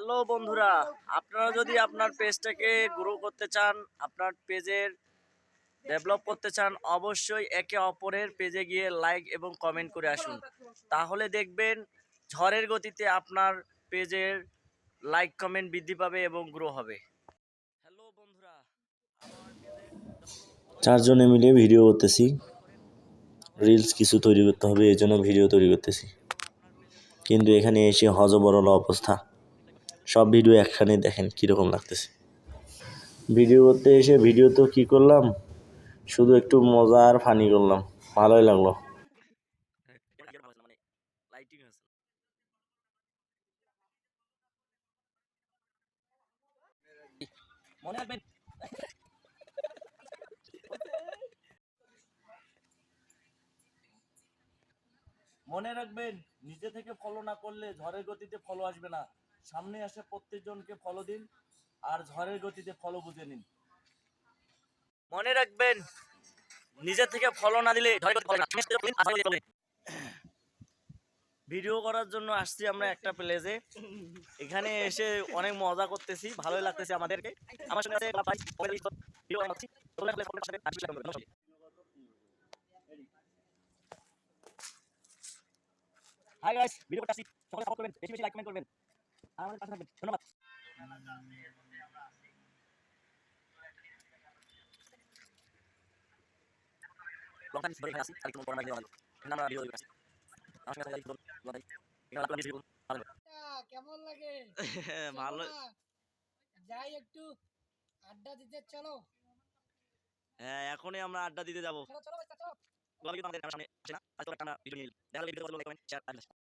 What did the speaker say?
Hello বন্ধুরা, আপনারা যদি আপনার পেজটাকে গ্রো করতে চান, আপনার পেজের ডেভেলপ করতে চান, অবশ্যই একে অপরের পেজে গিয়ে লাইক এবং কমেন্ট করে আসুন। তাহলে দেখবেন ঝড়ের গতিতে আপনার পেজের লাইক কমেন্ট বৃদ্ধি পাবে এবং গ্রো হবে। হ্যালো বন্ধুরা চারজনে মিলে ভিডিও করতেছি। রিলস কিছু তৈরি করতে হবে, এই জন্য ভিডিও তৈরি করতেছি। কিন্তু এখানে এসে হজবরল অবস্থা। সব ভিডিও একখানে দেখেন কীরকম লাগতেছে। ভিডিও করতে এসে ভিডিও তো কী করলাম? শুধু একটু মজা আর ফানি করলাম। ভালোই লাগল। মানে রাখবেন মনে রাখবেন নিজে থেকে ফলো না করলে ঝড়ের গতিতে ফলো আসবে না। সামনে আসে প্রত্যেকজনকে ফলো দিন আর ঝড়ের গতিতে ফলো বুঝে নিন। মনে রাখবেন, নিজে থেকে ফলো না দিলে। ভিডিও করার জন্য আসছি আমরা একটা প্লেসে এখানে এসে অনেক মজা করতেছি, ভালোই লাগতেছে আমাদেরকে। আমার সঙ্গে হাই গাইস ভিডিও করতে আসছি। সকলে সাপোর্ট করবেন, বেশি বেশি লাইক কমেন্ট করবেন। আর আমাদের পাশে থাকবেন। ধন্যবাদ। লং টাইম ধরে এখানে আর কোনো করোনা দিয়ে আমাদের আমরা ভিডিও দেখছি আমার সঙ্গে লাইক করুন লাইক এখানে লাইক করুন ভালো কেমন লাগে? ভালো। যাই একটু আড্ডা দিতে চলো। হ্যাঁ এখনই আমরা আড্ডা দিতে যাব। চলো চলো চলো। ভালো কিন্তু আমাদের সামনে আসে না? আজকে একটা ভিডিও নিয়ে দেখা ভিডিও ভালো লাগে কমেন্ট শেয়ার আর